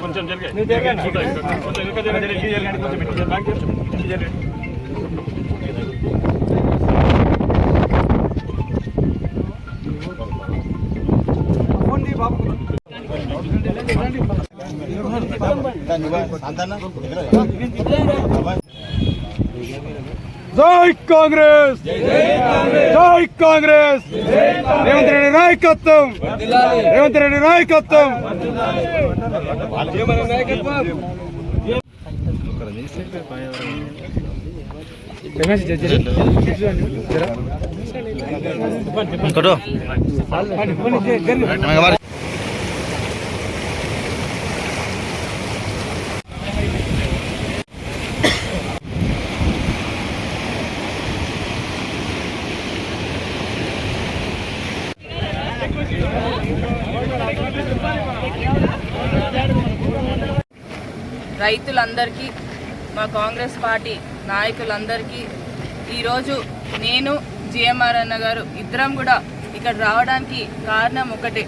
కొంచెం జరిగే కొంచెం జై కాంగ్రెస్! జై కాంగ్రెస్! రేవంత్ రెడ్డి నాయకత్వం! రేవంత్ రెడ్డి నాయకత్వం! రైతులందరికీ మా కాంగ్రెస్ పార్టీ నాయకులందరికీ ఈరోజు నేను జిఎంఆర్ అన్న గారు ఇద్దరం కూడా ఇక్కడ రావడానికి కారణం ఒకటే.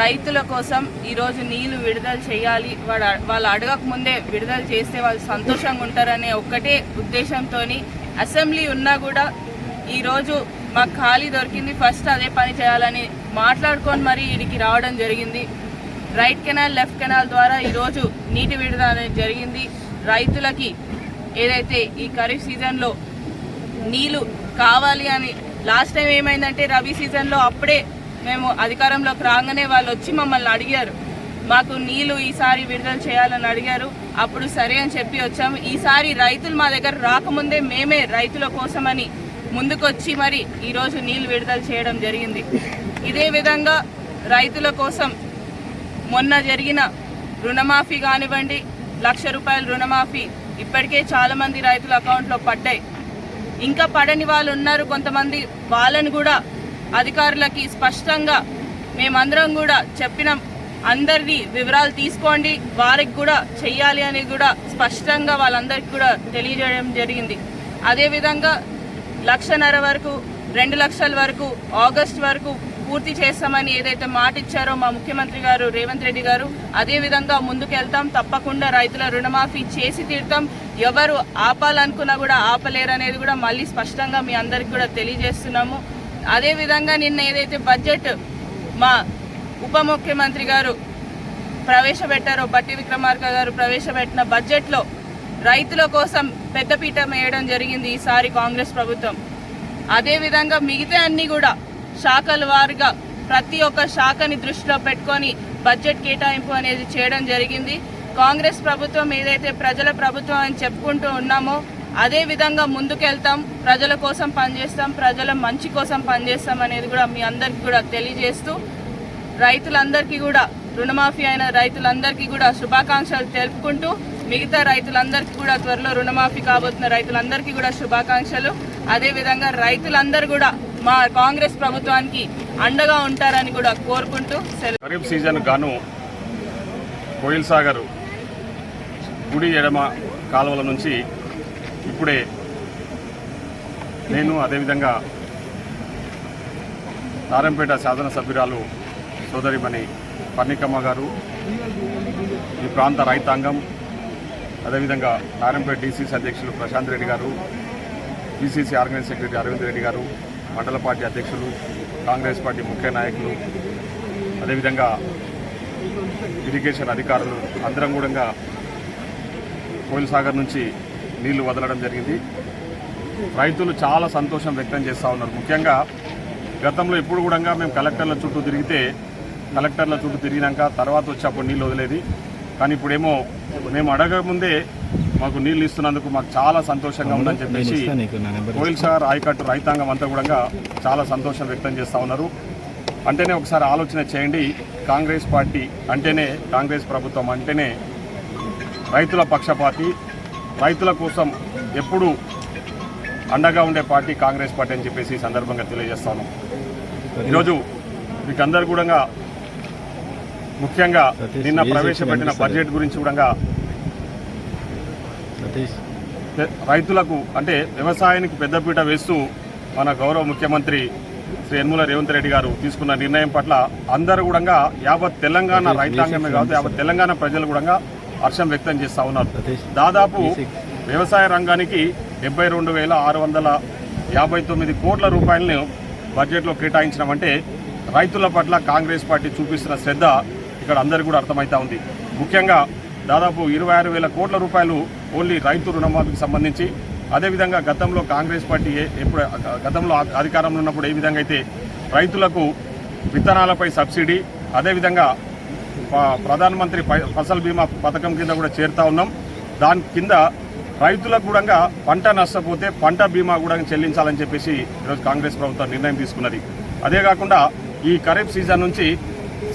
రైతుల కోసం ఈరోజు నీళ్ళు విడుదల చేయాలి. వాడు వాళ్ళు అడగక ముందే విడుదల చేస్తే వాళ్ళు సంతోషంగా ఉంటారనే ఒక్కటే ఉద్దేశంతో అసెంబ్లీ ఉన్నా కూడా ఈరోజు మాకు ఖాళీ దొరికింది. ఫస్ట్ అదే పని చేయాలని మాట్లాడుకొని మరీ వీడికి రావడం జరిగింది. రైట్ కెనాల్ లెఫ్ట్ కెనాల్ ద్వారా ఈరోజు నీటి విడుదల అనేది జరిగింది. రైతులకి ఏదైతే ఈ ఖరీఫ్ సీజన్లో నీళ్ళు కావాలి అని లాస్ట్ టైం ఏమైందంటే రబీ సీజన్లో అప్పుడే మేము అధికారంలోకి రాగానే వాళ్ళు వచ్చి మమ్మల్ని అడిగారు. మాకు నీళ్ళు ఈసారి విడుదల చేయాలని అడిగారు. అప్పుడు సరే అని చెప్పి వచ్చాము. ఈసారి రైతులు మా దగ్గర రాకముందే మేమే రైతుల కోసమని ముందుకొచ్చి మరి ఈరోజు నీళ్ళు విడుదల చేయడం జరిగింది. ఇదే విధంగా రైతుల కోసం మొన్న జరిగిన రుణమాఫీ కానివ్వండి లక్ష రూపాయల రుణమాఫీ ఇప్పటికే చాలామంది రైతుల అకౌంట్లో పడ్డాయి. ఇంకా పడని వాళ్ళు ఉన్నారు కొంతమంది. వాళ్ళని కూడా అధికారులకి స్పష్టంగా మేమందరం కూడా చెప్పినాం అందరిది వివరాలు తీసుకోండి. వారికి కూడా చెయ్యాలి అని కూడా స్పష్టంగా వాళ్ళందరికీ కూడా తెలియజేయడం జరిగింది. అదేవిధంగా లక్షన్నర వరకు రెండు లక్షల వరకు ఆగస్ట్ వరకు పూర్తి చేస్తామని ఏదైతే మాట ఇచ్చారో మా ముఖ్యమంత్రి గారు రేవంత్ రెడ్డి గారు అదే విధంగా ముందుకెళ్తాం. తప్పకుండా రైతుల రుణమాఫీ చేసి తీరుతాం. ఎవరు ఆపాలనుకున్నా కూడా ఆపలేరనేది కూడా మళ్ళీ స్పష్టంగా మీ అందరికి కూడా తెలియజేస్తున్నాము. అదే విధంగా నిన్న ఏదైతే బడ్జెట్ మా ఉప ముఖ్యమంత్రి గారు ప్రవేశపెట్టారో బట్టి విక్రమార్క గారు ప్రవేశపెట్టిన బడ్జెట్లో రైతుల కోసం పెద్దపీట వేయడం జరిగింది ఈసారి కాంగ్రెస్ ప్రభుత్వం. అదేవిధంగా మిగతా అన్ని కూడా శాఖల వారిగా ప్రతి ఒక్క శాఖని దృష్టిలో పెట్టుకొని బడ్జెట్ కేటాయింపు అనేది చేయడం జరిగింది. కాంగ్రెస్ ప్రభుత్వం ఏదైతే ప్రజల ప్రభుత్వం అని చెప్పుకుంటూ ఉన్నామో అదే విధంగా ముందుకెళ్తాం ప్రజల కోసం పనిచేస్తాం ప్రజల మంచి కోసం పనిచేస్తాం అనేది కూడా మీ అందరికీ కూడా తెలియజేస్తూ రైతులందరికీ కూడా రుణమాఫీ అయిన రైతులందరికీ కూడా శుభాకాంక్షలు తెలుపుకుంటూ మిగతా రైతులందరికీ కూడా త్వరలో రుణమాఫీ కాబోతున్న రైతులందరికీ కూడా శుభాకాంక్షలు. అదేవిధంగా రైతులందరూ కూడా మా కాంగ్రెస్ ప్రభుత్వానికి అండగా ఉంటారని కూడా కోరుకుంటూ ఖరీఫ్ సీజన్ గాను కోయిల్ సాగర్ గుడి ఎడమ కాలువల నుంచి ఇప్పుడే నేను అదేవిధంగా నారంపేట శాసనసభ్యురాలు సోదరిమణి పన్నికమ్మ గారు ఈ ప్రాంత రైతాంగం అదేవిధంగా నారాయణపేట డీసీసీ అధ్యక్షులు ప్రశాంత్ రెడ్డి గారు PCC organise secretary Aravind Reddy గారు మండల పార్టీ అధ్యక్షులు కాంగ్రెస్ పార్టీ ముఖ్య నాయకులు అదేవిధంగా ఇరిగేషన్ అధికారులు అందరం కూడా కోయిల్ సాగర్ నుంచి నీళ్ళు వదలడం జరిగింది. రైతులు చాలా సంతోషం వ్యక్తం చేస్తూ ఉన్నారు. ముఖ్యంగా గతంలో ఎప్పుడు కూడా మేము కలెక్టర్ల చుట్టూ తిరిగితే కలెక్టర్ల చుట్టూ తిరిగినాక తర్వాత వచ్చి అప్పుడు నీళ్ళు వదిలేది. కానీ ఇప్పుడేమో మేము అడగకముందే మాకు నీళ్ళు ఇస్తున్నందుకు మాకు చాలా సంతోషంగా ఉందని చెప్పేసి కోయిల్ సాగర్ ఆయకట్టు రైతాంగం అంతా కూడా చాలా సంతోషం వ్యక్తం చేస్తూ ఉన్నారు. అంటేనే ఒకసారి ఆలోచన చేయండి. కాంగ్రెస్ పార్టీ అంటేనే కాంగ్రెస్ ప్రభుత్వం అంటేనే రైతుల పక్షపాతి. రైతుల కోసం ఎప్పుడు అండగా ఉండే పార్టీ కాంగ్రెస్ పార్టీ అని చెప్పేసి ఈ సందర్భంగా తెలియజేస్తాను ఈరోజు మీకందరు కూడా ముఖ్యంగా నిన్న ప్రవేశపెట్టిన బడ్జెట్ గురించి కూడా రైతులకు అంటే వ్యవసాయానికి పెద్దపీట వేస్తూ మన గౌరవ ముఖ్యమంత్రి శ్రీ యనమల రేవంత్ రెడ్డి గారు తీసుకున్న నిర్ణయం పట్ల అందరూ కూడా యావత్ తెలంగాణ రైతాంగమే కాదు యావత్ తెలంగాణ ప్రజలు కూడా హర్షం వ్యక్తం చేస్తూ ఉన్నారు. దాదాపు వ్యవసాయ రంగానికి డెబ్బై రెండు వేల ఆరు వందల యాభై తొమ్మిది కోట్ల రూపాయలను బడ్జెట్లో కేటాయించడం అంటే రైతుల పట్ల కాంగ్రెస్ పార్టీ చూపిస్తున్న శ్రద్ధ ఇక్కడ అందరికీ కూడా అర్థమవుతా ఉంది. ముఖ్యంగా దాదాపు ఇరవై ఆరు వేల కోట్ల రూపాయలు ఓన్లీ రైతు రుణమాఫీకి సంబంధించి. అదేవిధంగా గతంలో కాంగ్రెస్ పార్టీ ఏ- ఎప్పుడు గతంలో అధికారంలో ఉన్నప్పుడు ఏ విధంగా అయితే రైతులకు విత్తనాలపై సబ్సిడీ అదేవిధంగా ప్రధానమంత్రి ఫసల్ బీమా పథకం కింద కూడా చేరుతా ఉన్నాం. దాని కింద రైతులకు కూడా పంట నష్టపోతే పంట బీమా కూడా చెల్లించాలని చెప్పేసి ఈరోజు కాంగ్రెస్ ప్రభుత్వం నిర్ణయం తీసుకున్నది. అదే కాకుండా ఈ ఖరీఫ్ సీజన్ నుంచి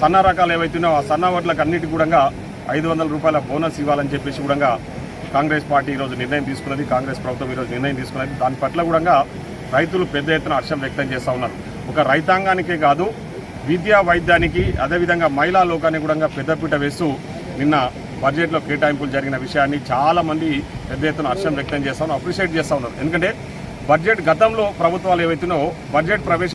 సన్న రకాలు ఏవైతున్నాయో ఆ సన్న వడ్లకు అన్నిటి కూడా ఐదు వందల రూపాయల బోనస్ ఇవ్వాలని చెప్పేసి కూడా కాంగ్రెస్ పార్టీ ఈరోజు నిర్ణయం తీసుకున్నది కాంగ్రెస్ ప్రభుత్వం ఈరోజు నిర్ణయం తీసుకున్నది. దాని పట్ల కూడా రైతులు పెద్ద ఎత్తున హర్షం వ్యక్తం చేస్తూ ఉన్నారు. ఒక రైతాంగానికే కాదు విద్యా వైద్యానికి అదేవిధంగా మహిళా లోకానికి కూడా పెద్దపీట వేస్తూ నిన్న బడ్జెట్లో కేటాయింపులు జరిగిన విషయాన్ని చాలా మంది పెద్ద ఎత్తున హర్షం వ్యక్తం చేస్తూ ఉన్నారు అప్రిషియేట్ చేస్తూ ఉన్నారు. ఎందుకంటే బడ్జెట్ గతంలో ప్రభుత్వాలు ఏవైతున్నాయో బడ్జెట్ ప్రవేశ